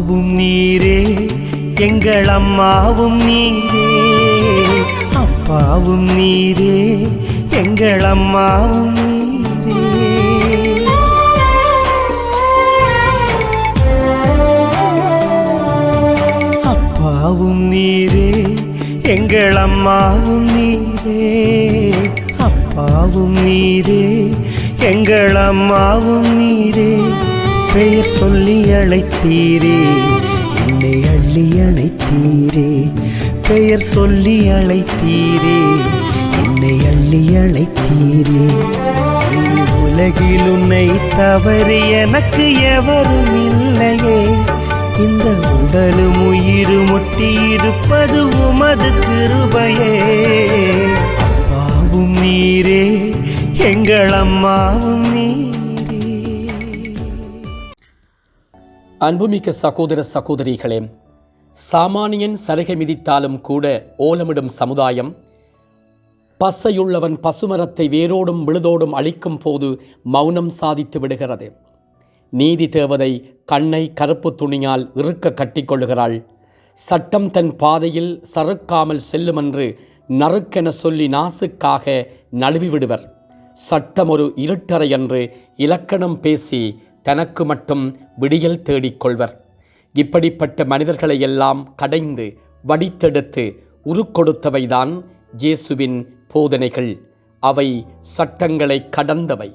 அப்பாவும் நீரே எங்கள் அம்மாவும் நீரே. அப்பாவும் நீரே எங்கள் அம்மாவும் நீரே. அப்பாவும் நீரே எங்கள் அம்மாவும் நீரே. அப்பாவும் நீரே எங்கள் அம்மாவும் நீரே. பெயர் சொல்லி அழைத்தீரே. என்னை அள்ளி அழைத்தீரே பெயர் சொல்லி அழைத்தீரே. என்னை அள்ளி அழைத்தீரே நீ உலகில் உன்னை தவறு எனக்கு எவரும் இல்லையே. இந்த உடலும் உயிர் ஒட்டி இருப்பது உமது கிருபையே. அப்பாவும் நீரே எங்கள் அம்மாவும் நீ அன்புமிக்க சகோதர சகோதரிகளே சாமானியன் சலுகை மிதித்தாலும் கூட ஓலமிடும் சமுதாயம் பசையுள்ளவன் பசுமரத்தை வேரோடும் விழுதோடும் அழிக்கும் போது மௌனம் சாதித்து விடுகிறது. நீதி தேவதை கண்ணை கருப்பு துணியால் இறுக்க கட்டிக்கொள்ளுகிறாள். சட்டம் தன் பாதையில் சறுக்காமல் செல்லுமென்று நறுக்கென சொல்லி நாசுக்காக நழுவி விடுவர் சட்டம் ஒரு இருட்டறை என்று இலக்கணம் பேசி தனக்கு மட்டும் விடியல் தேடிக்கொள்வர். இப்படிப்பட்ட மனிதர்களை எல்லாம் கடைந்து வடித்தெடுத்து உருக்கொடுத்தவைதான் இயேசுவின் போதனைகள். அவை சட்டங்களை கடந்தவை.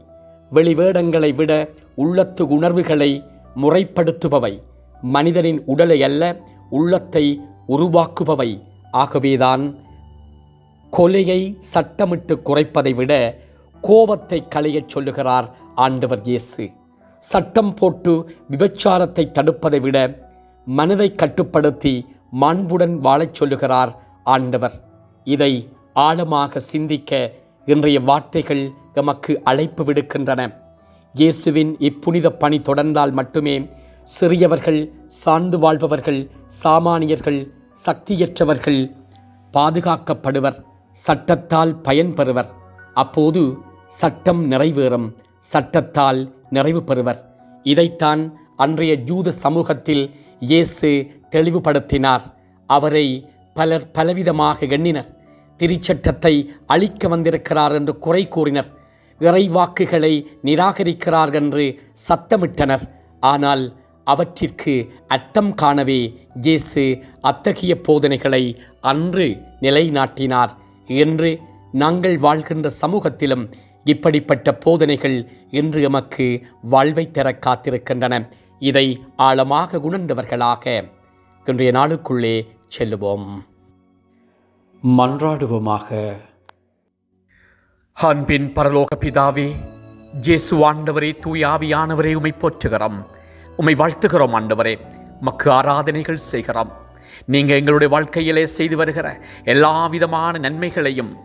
வெளிவேடங்களை விட உள்ளத்து உணர்வுகளை முறைப்படுத்துபவை. மனிதனின் உடலை அல்ல உள்ளத்தை உருவாக்குபவை. ஆகவேதான் கொலையை சட்டமிட்டு குறைப்பதை விட கோபத்தை களையச் சொல்லுகிறார் ஆண்டவர் இயேசு. சட்டம் போட்டு விபச்சாரத்தை தடுப்பதை விட மனதை கட்டுப்படுத்தி மாண்புடன் வாழச் சொல்லுகிறார் ஆண்டவர். இதை ஆழமாக சிந்திக்க இன்றைய வார்த்தைகள் எமக்கு அழைப்பு விடுக்கின்றன. இயேசுவின் இப்புனித பணி தொடர்ந்தால் மட்டுமே சிறியவர்கள் சார்ந்து வாழ்பவர்கள் சாமானியர்கள் சக்தியற்றவர்கள் பாதுகாக்கப்படுவர் சட்டத்தால் பயன்பெறுவர். அப்போது சட்டம் நிறைவேறும். சட்டத்தால் நிறைவு பெறுவர். இதைத்தான் அன்றைய ஜூத சமூகத்தில் இயேசு தெளிவுபடுத்தினார். அவரை பலர் பலவிதமாக எண்ணினர். திருச்சட்டத்தை அழிக்க வந்திருக்கிறார் என்று குறை கூறினர். இறைவாக்குகளை நிராகரிக்கிறார் என்று சத்தமிட்டனர். ஆனால் அவற்றிற்கு அர்த்தம் காணவே இயேசு அத்தகைய போதனைகளை அன்று நிலைநாட்டினார். என்று நாங்கள் வாழ்கின்ற சமூகத்திலும் இப்படிப்பட்ட போதனைகள் இன்று எமக்கு வாழ்வை தர காத்திருக்கின்றன. இதை ஆழமாக உணர்ந்தவர்களாக இன்றைய நாளுக்குள்ளே செல்லுவோம். மன்றாடுவோமாக. அன்பின் பரலோக பிதாவே ஜேசு ஆண்டவரே தூயாவியானவரே உமை போற்றுகிறோம். உமை வாழ்த்துகிறோம் ஆண்டவரே மக்கு ஆராதனைகள் செய்கிறோம். நீங்கள் எங்களுடைய வாழ்க்கையிலே செய்து வருகிற எல்லா விதமான நன்மைகளையும்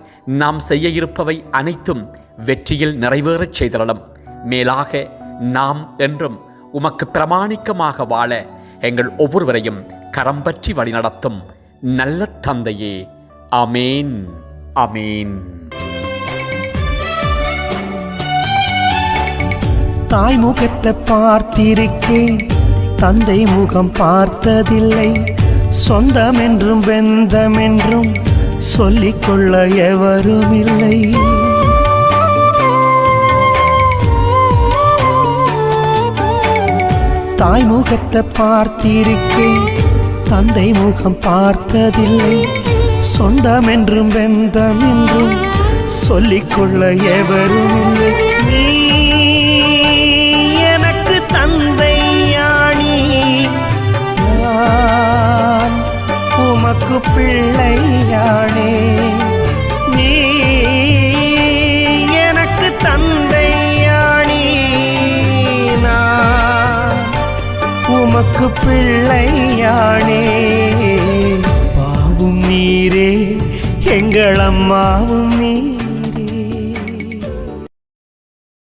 நாம் செய்ய இருப்பவை அனைத்தும் வெற்றியில் நிறைவேறச் செய்திடலாம் மேலாக நாம் என்றும் உமக்கு பிரமாணிக்கமாக வாழ எங்கள் ஒவ்வொருவரையும் கரம் பற்றி வழிநடத்தும் நல்ல தந்தையே. அமேன் அமேன் தாய் முகத்தை பார்த்திருக்கேன். தந்தை முகம் பார்த்ததில்லை. சொந்தம் என்றும் வெந்தம் என்றும் சொல்லிக்கொள்ள எவரும் இல்லை தாய் முகத்தை பார்த்திருக்கேன் தந்தை முகம் பார்த்ததில்லை. சொந்தம் என்றும் வெந்தம் என்றும் சொல்லிக்கொள்ள எவரும் இல்லை பிள்ளையானே. பாவும் நீரே எங்கள் அம்மாவும் நீ.